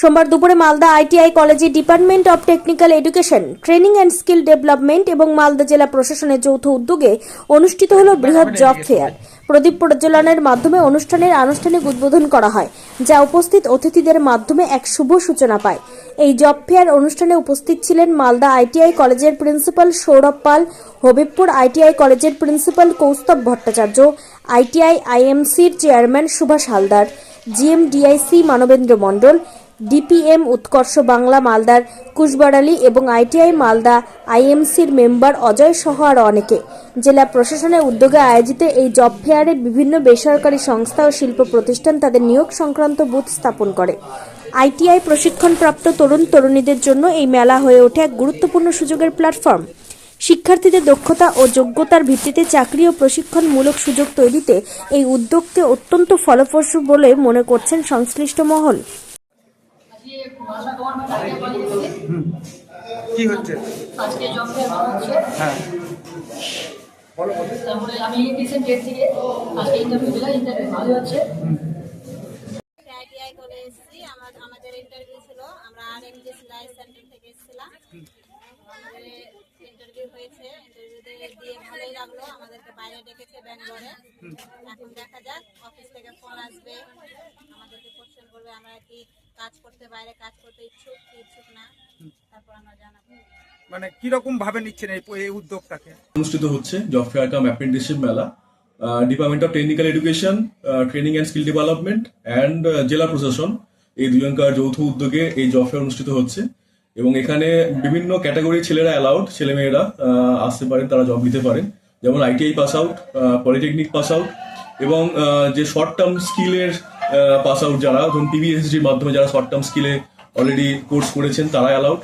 সোমবার দুপুরে মালদা আইটিআই কলেজে department of technical education, training and skill development এবং মালদা জেলা প্রশাসনের যৌথ উদ্যোগে অনুষ্ঠিত হল বৃহৎ জব ফেয়ার। প্রদীপ প্রজ্বলনের মাধ্যমে অনুষ্ঠানের আনুষ্ঠানিক উদ্বোধন করা হয়, যা উপস্থিত অতিথিদের মাধ্যমে এক শুভ সূচনা পায়। এই জব ফেয়ার অনুষ্ঠানে উপস্থিত ছিলেন মালদা আইটিআই কলেজের প্রিন্সিপাল সৌরভ পাল, হবিবপুর আইটিআই কলেজের principal Kaustav Bhattacharya, ITI আইএমসির chairman Subhash Haldar, GMDIC Manabendra Mondal DPM Utkarsh Bangla মালদার কুশবাড়ালি এবং আইটিআই মালদা আইএমসির মেম্বার অজয় সহ আরও অনেকে। জেলা প্রশাসনের উদ্যোগে আয়োজিত এই জব ফেয়ারে বিভিন্ন বেসরকারি সংস্থা ও শিল্প প্রতিষ্ঠান তাদের নিয়োগ সংক্রান্ত বুথ স্থাপন করে। আইটিআই প্রশিক্ষণপ্রাপ্ত তরুণ তরুণীদের জন্য এই মেলা হয়ে ওঠে এক গুরুত্বপূর্ণ সুযোগের প্ল্যাটফর্ম। শিক্ষার্থীদের দক্ষতা ও যোগ্যতার ভিত্তিতে চাকরি ও প্রশিক্ষণমূলক সুযোগ তৈরিতে এই উদ্যোগকে অত্যন্ত ফলপ্রসূ বলে মনে করছেন সংশ্লিষ্ট মহল। কি হচ্ছে? আজকে জব হচ্ছে। হ্যাঁ। তারপরে আমি রিসেন্ট ডেট থেকে আজকে ইন্টারভিউ দিলাম ইন্টারভিউ ভালো হচ্ছে। আইটিআই করে এসেছি আমার আমাদের ইন্টারভিউ ছিল আমরা আর এম জি সেলাই সেন্টার থেকে এসেছিলাম। আমাদের ইন্টারভিউ হয়েছে ইন্টারভিউতে দিয়ে ভালোই লাগল আমাদেরকে বাইরে ডেকেছে ব্যাঙ্গালোরে। কি কাজ করতে বাইরে কাজ করতে ইচ্ছুক কি ইচ্ছুক না তারপর আমরা জানাব। মানে কীরকম ভাবে নিচ্ছেন এই উদ্যোগটাকে? অনুষ্ঠিত হচ্ছে জব ফেয়ার কাম অ্যাপ্রেন্টিসশিপ মেলা department of technical education training and skill development and জেলা প্রশাসন এই দুজনকার যৌথ উদ্যোগে এই জব ফেয়ার অনুষ্ঠিত হচ্ছে এবং এখানে বিভিন্ন ক্যাটাগরির ছেলেরা অ্যালাউড ছেলেমেয়েরা আসতে পারেন তারা জব নিতে পারেন। যেমন ITI pass out polytechnic pass out এবং যে শর্ট টার্ম স্কিলের পাস আউট যারা ধরুন পিবিএসজির মাধ্যমে যারা শর্ট টার্ম স্কিলে অলরেডি কোর্স করেছেন, তারাই অ্যালাউড